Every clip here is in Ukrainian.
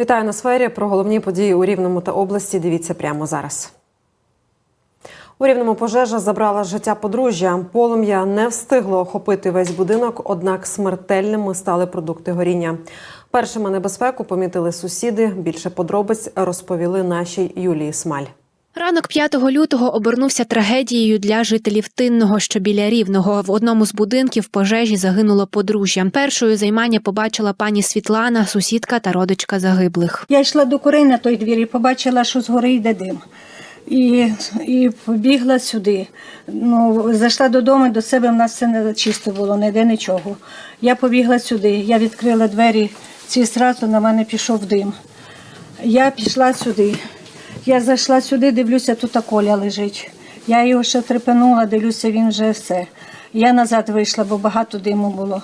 Вітаю на сфері. Про головні події у Рівному та області. Дивіться прямо зараз. У Рівному пожежа забрала життя подружжя. Полум'я не встигло охопити весь будинок, однак смертельними стали продукти горіння. Першими небезпеку помітили сусіди. Більше подробиць розповіли нашій Юлії Смаль. Ранок 5 лютого обернувся трагедією для жителів Тинного, що біля Рівного. В одному з будинків пожежі загинуло подружжя. Першою займання побачила пані Світлана, сусідка та родичка загиблих. Я йшла до курей на той двір і побачила, що згори йде дим. І, і побігла сюди. Ну, зайшла додому, до себе в нас все не чисто було, ніде нічого. Я побігла сюди, я відкрила двері, ці зразу на мене пішов дим. Я пішла сюди. Я зайшла сюди, дивлюся, тут Коля лежить. Я його ще трепенула, дивлюся, він вже все. Я назад вийшла, бо багато диму було.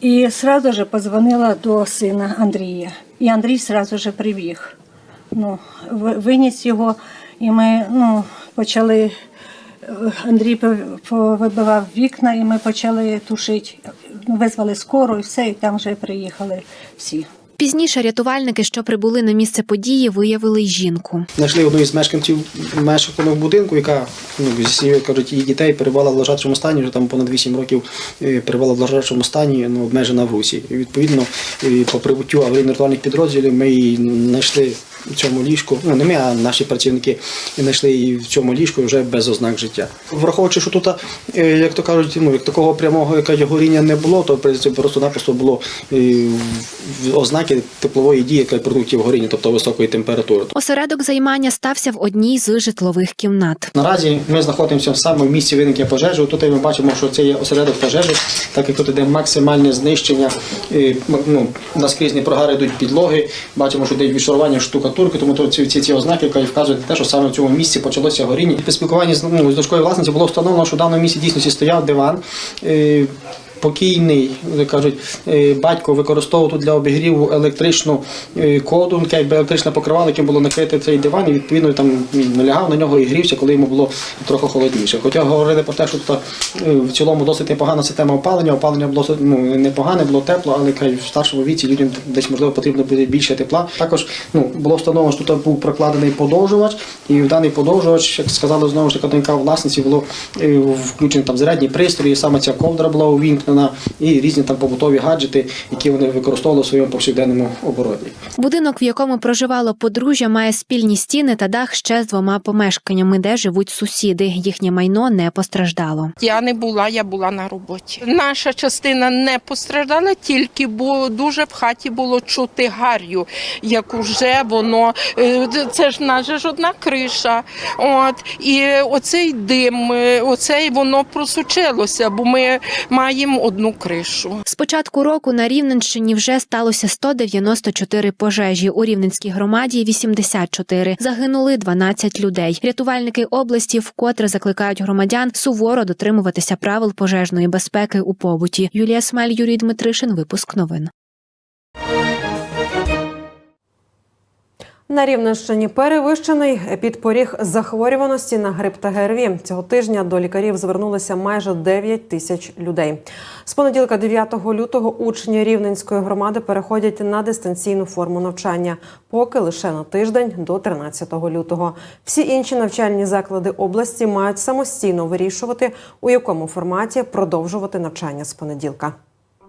І сразу же позвонила до сина Андрія. І Андрій сразу же прибіг. Ну, виніс його, і ми ну, почали. е, Андрій повибивав вікна, і ми почали тушити. Визвали скору і все, і там вже приїхали всі. Пізніше рятувальники, що прибули на місце події, виявили й жінку. Знайшли одну із мешканців мешканок будинку, яка ну, зі кажуть, її дітей перебувала в лежачому стані, вже там понад 8 років е, перебувала в лежачому стані, ну, обмежена в русі. І відповідно, е, по прибуттю аварійно-рятувальних підрозділів ми її знайшли в цьому ліжку. Ну не ми, а наші працівники знайшли її в цьому ліжку вже без ознак життя. Враховуючи, що тут, е, як то кажуть, ну як такого прямого горіння не було, то просто-напросто було е, ознаки теплової дії яка продуктів горіння, тобто високої температури. Осередок займання стався в одній з житлових кімнат. Наразі ми знаходимося саме в місці виникнення пожежі. Тут ми бачимо, що це є осередок пожежі, так як тут йде максимальне знищення. е, Ну, наскрізні прогари йдуть підлоги. Бачимо, що йде відшарування штукатурки, тому то ці, ці, ці ознаки які вказують на те, що саме в цьому місці почалося горіння. При спілкуванні з, ну, з дошкою власниці було встановлено, що в даному місці дійсно стояв диван. Покійний, кажуть, е, батько використовував для обігріву електричну е, коду, якби електричне покривало, яким було накрите цей диван, і відповідно там він лягав на нього і грівся, коли йому було трохи холодніше. Хоча говорили про те, що тут е, в цілому досить непогана система опалення. Опалення було ну, непогане, було тепло, але кажуть, в старшому віці людям десь можливо потрібно буде більше тепла. Також ну, було встановлено, що тут був прокладений подовжувач, і в даний подовжувач, як сказали знову ж таки власниці, було включені там зарядні пристрої, саме ця ковдра була увімкнена, і різні там побутові гаджети, які вони використовували в своєму повсякденному обороті. Будинок, в якому проживало подружжя, має спільні стіни та дах ще з двома помешканнями, де живуть сусіди. Їхнє майно не постраждало. Я не була, я була на роботі. Наша частина не постраждала, тільки бо дуже в хаті було чути гар'ю, як уже воно е, це ж наша ж одна криша. От і оцей дим, е, оцей воно просучилося, бо ми маємо одну кришу. З початку року на Рівненщині вже сталося 194 пожежі. У Рівненській громаді 84. Загинули 12 людей. Рятувальники області вкотре закликають громадян суворо дотримуватися правил пожежної безпеки у побуті. Юлія Смель, Юрій Дмитришин. Випуск новин. На Рівненщині перевищений підпоріг захворюваності на грип та ГРВІ. Цього тижня до лікарів звернулися майже 9 тисяч людей. З понеділка 9 лютого учні Рівненської громади переходять на дистанційну форму навчання, поки лише на тиждень до 13 лютого. Всі інші навчальні заклади області мають самостійно вирішувати, у якому форматі продовжувати навчання з понеділка.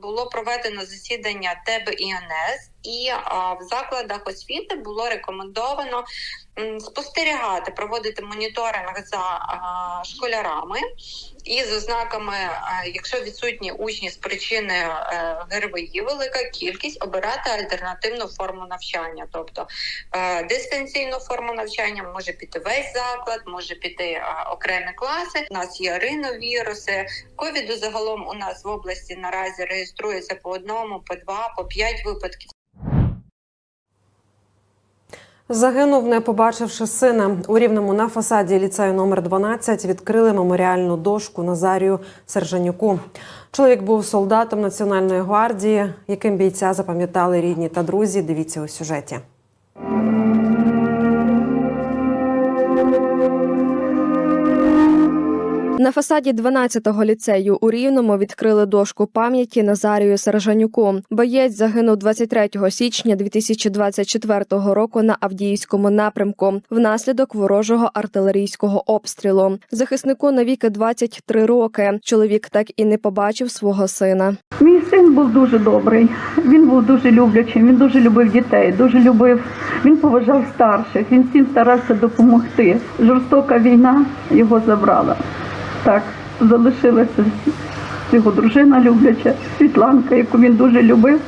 Було проведено засідання ТЕБ і а, в закладах освіти було рекомендовано спостерігати, проводити моніторинг за школярами і з ознаками, якщо відсутні учні з причини е, ГРВІ, велика кількість обирати альтернативну форму навчання, тобто е, дистанційну форму навчання може піти весь заклад, може піти окремі класи. У нас є риновіруси, Ковіду загалом у нас в області наразі реєструється по одному, по два, по п'ять випадків. Загинув, не побачивши сина. У рівному на фасаді ліцею номер 12 відкрили меморіальну дошку Назарію Сержанюку. Чоловік був солдатом Національної гвардії, яким бійця запам'ятали рідні та друзі. Дивіться у сюжеті. На фасаді 12-го ліцею у Рівному відкрили дошку пам'яті Назарію Саражанюку. Боєць загинув 23 січня 2024 року на Авдіївському напрямку внаслідок ворожого артилерійського обстрілу. Захиснику навіки 23 роки. Чоловік так і не побачив свого сина. Мій син був дуже добрий. Він був дуже люблячим. Він дуже любив дітей, дуже любив. Він поважав старших. Він всім старався допомогти. Жорстока війна його забрала. Так залишилася його дружина любляча, Світланка, яку він дуже любив.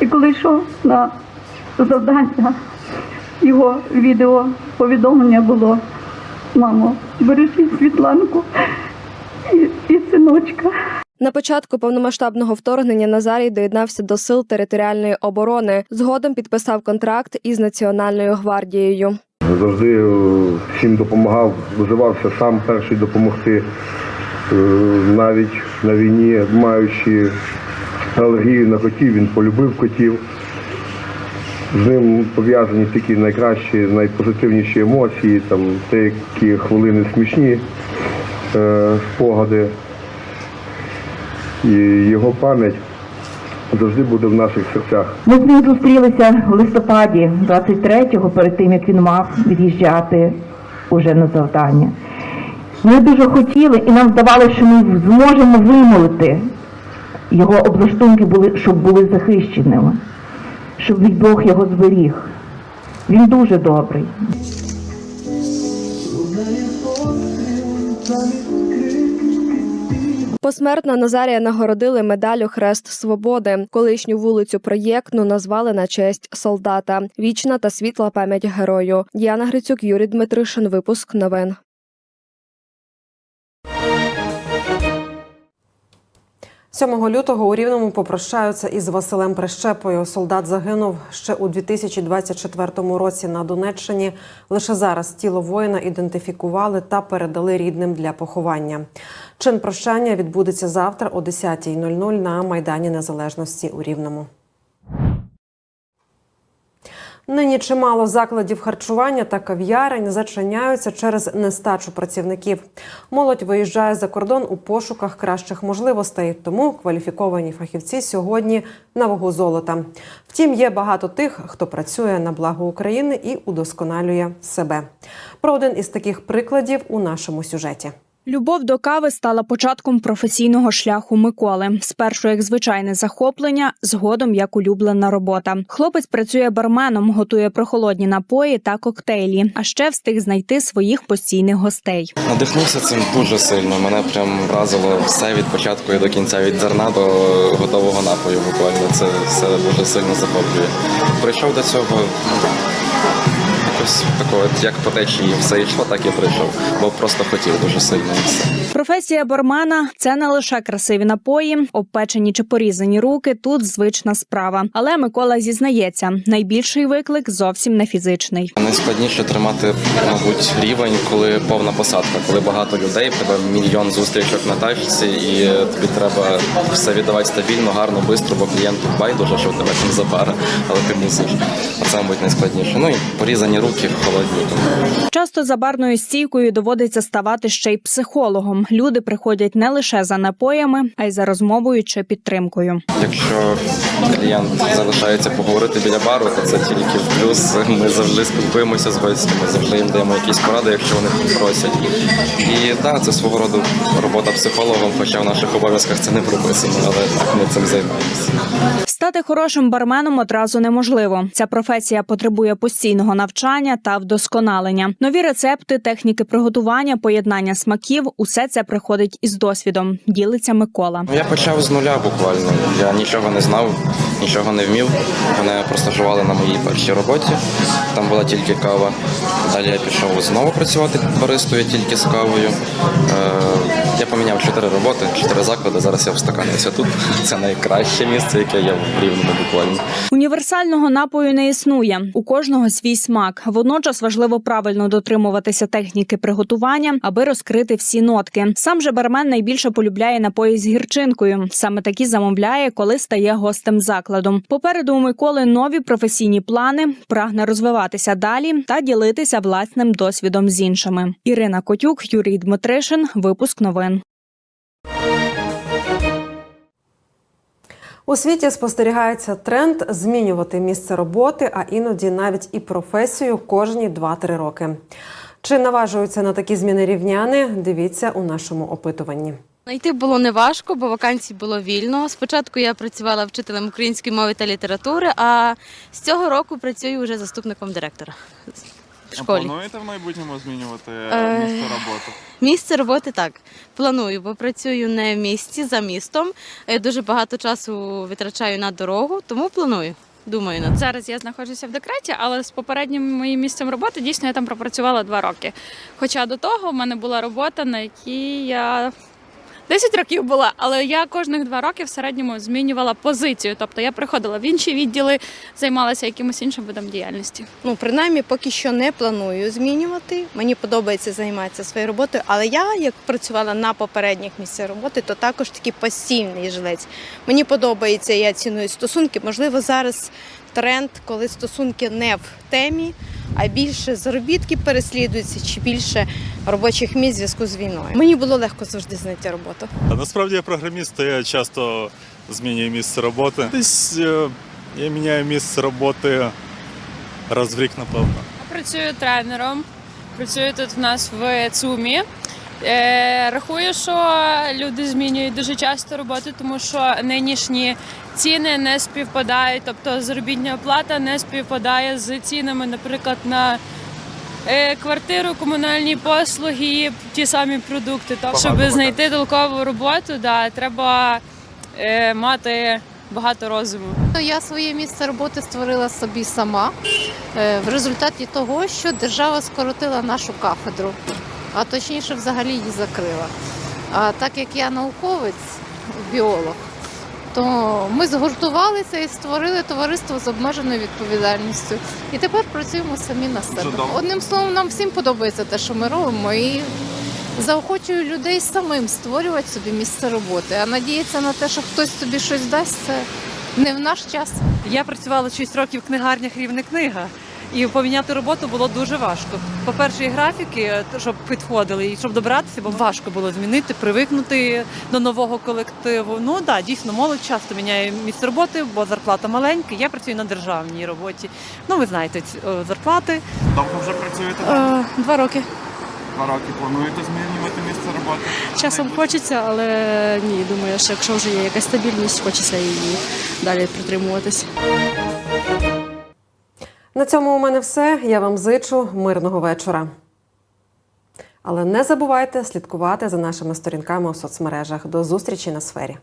І коли йшов на завдання, його відео повідомлення було: мамо, бережіть Світланку і, і синочка. На початку повномасштабного вторгнення Назарій доєднався до сил територіальної оборони. Згодом підписав контракт із Національною гвардією. Завжди е, всім допомагав, виживався сам перший допомогти. Е, Навіть на війні, маючи алергію на котів, він полюбив котів. З ним пов'язані такі найкращі, найпозитивніші емоції, там деякі хвилини смішні е, спогади. І його пам'ять завжди буде в наших серцях. Ми з ним зустрілися в листопаді 23-го, перед тим як він мав від'їжджати уже на завдання. Ми дуже хотіли, і нам здавалося, що ми зможемо вимолити його облаштунки, були, щоб були захищеними, щоб від Бог його зберіг. Він дуже добрий. Посмертно Назарія нагородили медаллю Хрест Свободи. Колишню вулицю проєктну назвали на честь солдата. Вічна та світла пам'ять герою. Діана Грицюк, Юрій Дмитришин. Випуск новин. Сьомого лютого у Рівному попрощаються із Василем Прищепою. Солдат загинув ще у 2024 році на Донеччині. Лише зараз тіло воїна ідентифікували та передали рідним для поховання. Чин прощання відбудеться завтра о 10.00 на Майдані Незалежності у Рівному. Нині чимало закладів харчування та кав'ярень зачиняються через нестачу працівників. Молодь виїжджає за кордон у пошуках кращих можливостей, тому кваліфіковані фахівці сьогодні на вагу золота. Втім, є багато тих, хто працює на благо України і удосконалює себе. Про один із таких прикладів у нашому сюжеті. Любов до кави стала початком професійного шляху Миколи. Спершу як звичайне захоплення, згодом як улюблена робота. Хлопець працює барменом, готує прохолодні напої та коктейлі, а ще встиг знайти своїх постійних гостей. Надихнувся цим дуже сильно. Мене прям вразило все від початку і до кінця, від зерна до готового напою. Буквально це все дуже сильно захоплює. Прийшов до цього. Якось такого, от як по течії все йшло, так і прийшов. Бо просто хотів дуже сильно все. Професія бармена це не лише красиві напої, обпечені чи порізані руки. Тут звична справа. Але Микола зізнається, найбільший виклик зовсім не фізичний. Найскладніше тримати, мабуть, рівень, коли повна посадка, коли багато людей, тебе мільйон зустрічок на тачці, і тобі треба все віддавати стабільно, гарно, швидко, бо клієнту байдуже, що в тебе там за пара, але ти мусиш. А це, мабуть, найскладніше. Ну і порізані руки холодні. Часто за барною стійкою доводиться ставати ще й психологом. Люди приходять не лише за напоями, а й за розмовою чи підтримкою. Якщо клієнт залишається поговорити біля бару, то це тільки в плюс. Ми завжди спілкуємося з гостями, завжди їм даємо якісь поради, якщо вони просять. І так, це свого роду робота психологом, хоча в наших обов'язках це не прописано, але так ми цим займаємося. Стати хорошим барменом одразу неможливо. Ця професія потребує постійного навчання та вдосконалення. Нові рецепти, техніки приготування, поєднання смаків усе це приходить із досвідом. Ділиться Микола. Я почав з нуля буквально. Я нічого не знав, нічого не вмів. Мене простажували на моїй першій роботі. Там була тільки кава. Далі я пішов знову працювати баристою тільки з кавою. Я поміняв чотири роботи. чотири заклади. Зараз я встаканився тут. Це найкраще місце, яке є в рівному буквально. Універсального напою не існує. У кожного свій смак. Водночас важливо правильно дотримуватися техніки приготування, аби розкрити всі нотки. Сам же бармен найбільше полюбляє напої з гірчинкою. Саме такі замовляє, коли стає гостем закладу. Попереду у Миколи нові професійні плани, прагне розвиватися далі та ділитися власним досвідом з іншими. Ірина Котюк, Юрій Дмитришин. Випуск новин. У світі спостерігається тренд змінювати місце роботи, а іноді навіть і професію кожні 2-3 роки. Чи наважуються на такі зміни рівняни? Дивіться у нашому опитуванні. Знайти було неважко, бо вакансій було вільно. Спочатку я працювала вчителем української мови та літератури, а з цього року працюю вже заступником директора в школі. Плануєте в майбутньому змінювати Е, місце роботи? Місце роботи так планую, бо працюю не в місті за містом. Е, Дуже багато часу витрачаю на дорогу, тому планую. Думаю цим. Зараз я знаходжуся в декреті, але з попереднім моїм місцем роботи дійсно я там пропрацювала два роки. Хоча до того в мене була робота, на якій я 10 років була, але я кожних два роки в середньому змінювала позицію. Тобто я приходила в інші відділи, займалася якимось іншим видом діяльності. Ну, принаймні, поки що не планую змінювати. Мені подобається займатися своєю роботою, але я, як працювала на попередніх місцях роботи, то також такий пасивний жилець. Мені подобається, я ціную стосунки. Можливо, зараз тренд, коли стосунки не в темі, а більше заробітки переслідуються чи більше робочих місць в зв'язку з війною. Мені було легко завжди знайти роботу. А насправді я програміст, то я часто змінюю місце роботи. Десь е, я міняю місце роботи раз в рік, напевно. Працюю тренером, працюю тут в нас в ЦУМі. Е, рахую, що люди змінюють дуже часто роботу, тому що нинішні ціни не співпадають, тобто заробітня плата не співпадає з цінами, наприклад, на е, квартиру, комунальні послуги, ті самі продукти. Тобто, щоб знайти толкову роботу, да, треба е, мати багато розуму. Я своє місце роботи створила собі сама е, в результаті того, що держава скоротила нашу кафедру, а точніше, взагалі її закрила. А так як я науковець, біолог, то ми згуртувалися і створили товариство з обмеженою відповідальністю. І тепер працюємо самі на себе. Одним словом, нам всім подобається те, що ми робимо, і заохочую людей самим створювати собі місце роботи. А надіятися на те, що хтось тобі щось дасть, це не в наш час. Я працювала 6 років в книгарнях рівне книга. І поміняти роботу було дуже важко. По-перше, і графіки, е, щоб підходили, і щоб добратися, бо важко було змінити, привикнути до нового колективу. Ну так, да, дійсно, молодь часто міняє місце роботи, бо зарплата маленька. Я працюю на державній роботі. Ну, ви знаєте, ці, о, зарплати. Довго вже працюєте? Е, два роки. Два роки плануєте змінювати місце роботи? Часом хочеться, але ні, думаю, що якщо вже є якась стабільність, хочеться її далі притримуватись. На цьому у мене все. Я вам зичу мирного вечора. Але не забувайте слідкувати за нашими сторінками у соцмережах. До зустрічі на сфері.